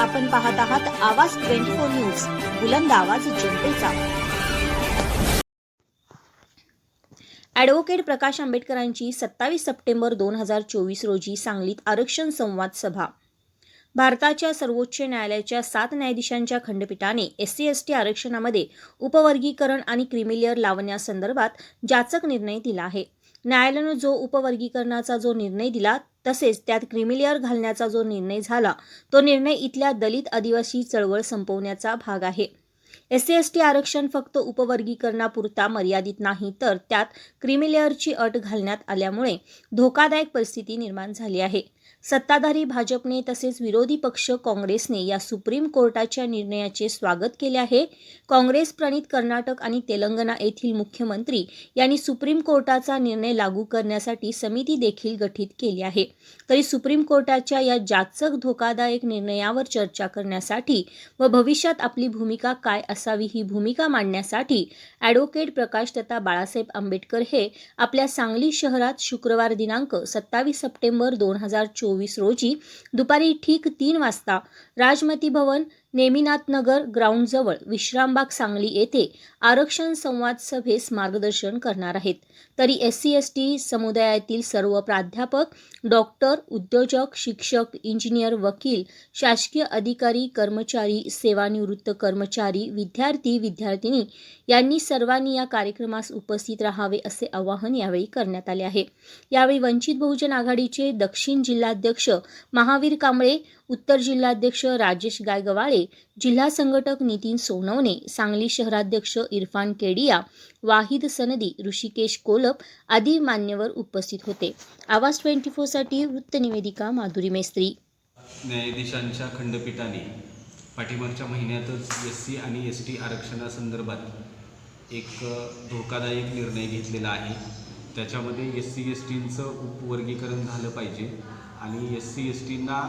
आपण पाहत आहात आवाज ट्वेंटी फोर न्यूज बुलंद आवाज जनतेचा. ॲडव्होकेट प्रकाश आंबेडकरांची सत्तावीस सप्टेंबर दोन हजार चोवीस रोजी सांगलीत आरक्षण संवाद सभा. भारताच्या सर्वोच्च न्यायालयाच्या सात न्यायाधीशांच्या खंडपीठाने एस सी एस टी आरक्षणामध्ये उपवर्गीकरण आणि क्रिमिलेअर लावण्यासंदर्भात जाचक निर्णय दिला आहे. न्यायालयानं जो उपवर्गीकरणाचा जो निर्णय दिला तसेच त्यात क्रिमिलेअर घालण्याचा जो निर्णय झाला तो निर्णय इथल्या दलित आदिवासी चळवळ संपवण्याचा भाग आहे. एस सी एस टी आरक्षण फक्त उपवर्गीकरणापुरता मर्यादित नाही तर त्यात क्रिमिलेअरची अट घालण्यात आल्यामुळे धोकादायक परिस्थिती निर्माण झाली आहे. सत्ताधारी भाजपने तसेच विरोधी पक्ष काँग्रेसने या सुप्रीम कोर्टाच्या निर्णयाचे स्वागत केले आहे. काँग्रेस प्रणित कर्नाटक आणि तेलंगणा येथील मुख्यमंत्री यांनी सुप्रीम कोर्टाचा निर्णय लागू करण्यासाठी समिती देखील गठीत केली आहे. तरी सुप्रीम कोर्टाच्या या जाचक धोकादायक निर्णयावर चर्चा करण्यासाठी व भविष्यात आपली भूमिका काय असावी ही भूमिका मांडण्यासाठी ॲडव्होकेट प्रकाश तथा बाळासाहेब आंबेडकर हे आपल्या सांगली शहरात शुक्रवार दिनांक सत्तावीस सप्टेंबर दोन हजार चोवीस रोजी दुपारी ठीक तीन वाजता राजमती भवन नेमिनाथनगर ग्राउंडजवळ विश्रामबाग सांगली येथे आरक्षण संवाद सभेस मार्गदर्शन करणार आहेत. तरी एस सी एस टी समुदायातील सर्व प्राध्यापक डॉक्टर उद्योजक शिक्षक इंजिनियर वकील शासकीय अधिकारी कर्मचारी सेवानिवृत्त कर्मचारी विद्यार्थी विद्यार्थिनी यांनी सर्वांनी या कार्यक्रमास उपस्थित राहावे असे आवाहन यावेळी करण्यात आले आहे. यावेळी वंचित बहुजन आघाडीचे दक्षिण जिल्हाध्यक्ष महावीर कांबळे उत्तर जिल्हाध्यक्ष राजेश गायगवाळे जिल्हा संघटक नितीन सोनवणे सांगली शहराध्यक्ष इरफान केडिया वाहिद सनदी ऋषिकेश कोलप आदी मान्यवर उपस्थित होते. आवाज ट्वेंटी फोरसाठी वृत्तनिवेदिका माधुरी मेस्त्री. न्यायाधीशांच्या खंडपीठाने पाठीमागच्या महिन्यातच एस सी आणि एस टी आरक्षणासंदर्भात एक धोकादायक निर्णय घेतलेला आहे. त्याच्यामध्ये एस सी एस टींचं उपवर्गीकरण झालं पाहिजे आणि एस सी एस टींना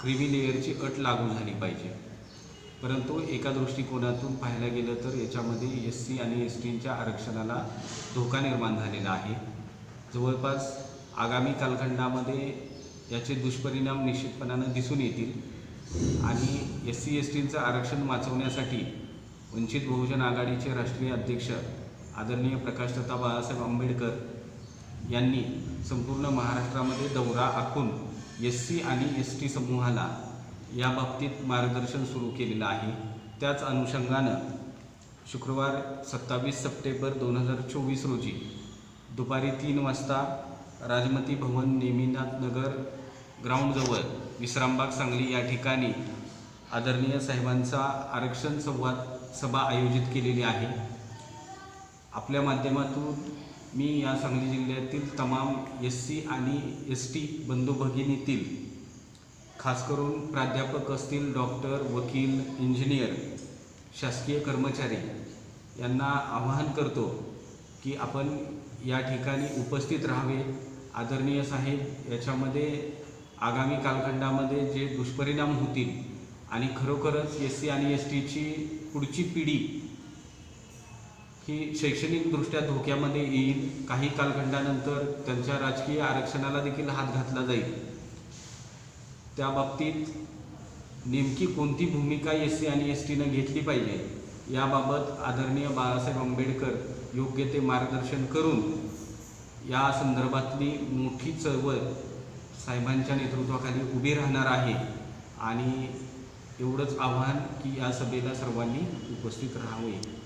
क्रिमी लेअरची अट लागू झाली पाहिजे. परंतु एका दृष्टिकोनातून पाहायला गेलं तर याच्यामध्ये एस सी आणि एस टींच्या आरक्षणाला धोका निर्माण झालेला आहे. जवळपास आगामी कालखंडामध्ये याचे दुष्परिणाम निश्चितपणानं दिसून येतील आणि एस सी एस टींचं आरक्षण वाचवण्यासाठी वंचित बहुजन आघाडीचे राष्ट्रीय अध्यक्ष आदरणीय प्रकाश दत्ता बाळासाहेब आंबेडकर यांनी संपूर्ण महाराष्ट्रामध्ये दौरा आखून एस सी आणि एस टी समूहाला या बाबतीत मार्गदर्शन सुरू केलेलं आहे. त्याच अनुषंगानं शुक्रवार सत्तावीस सप्टेंबर दोन हजार चोवीस रोजी दुपारी तीन वाजता राजमती भवन नेमिनाथ नगर ग्राउंडजवळ विश्रामबाग सांगली या ठिकाणी आदरणीय साहेबांचा आरक्षण संवाद सभा आयोजित केलेली आहे. आपल्या माध्यमातून मी या सांगली जिल्ह्यातील तमाम एस सी आणि एस टी बंधू भगिनीतील खास करून प्राध्यापक असतील डॉक्टर वकील इंजिनियर शासकीय कर्मचारी यांना आवाहन करतो की आपण या ठिकाणी उपस्थित राहावे. आदरणीय साहेब याच्यामध्ये आगामी कालखंडामध्ये जे दुष्परिणाम होतील आणि खरोखरच एस सी आणि एस टीची पुढची पिढी ही शैक्षणिकदृष्ट्या धोक्यामध्ये येईल काही कालखंडानंतर त्यांच्या राजकीय आरक्षणाला देखील हात घातला जाईल. त्या बाबतीत नेमकी कोणती भूमिका एस सी आणि एस टीनं घेतली पाहिजे याबाबत आदरणीय बाळासाहेब आंबेडकर योग्य ते मार्गदर्शन करून या संदर्भातली मोठी चळवळ साहेबांच्या नेतृत्वाखाली उभी राहणार आहे आणि एवढंच आव्हान की या सभेला सर्वांनी उपस्थित राहावे.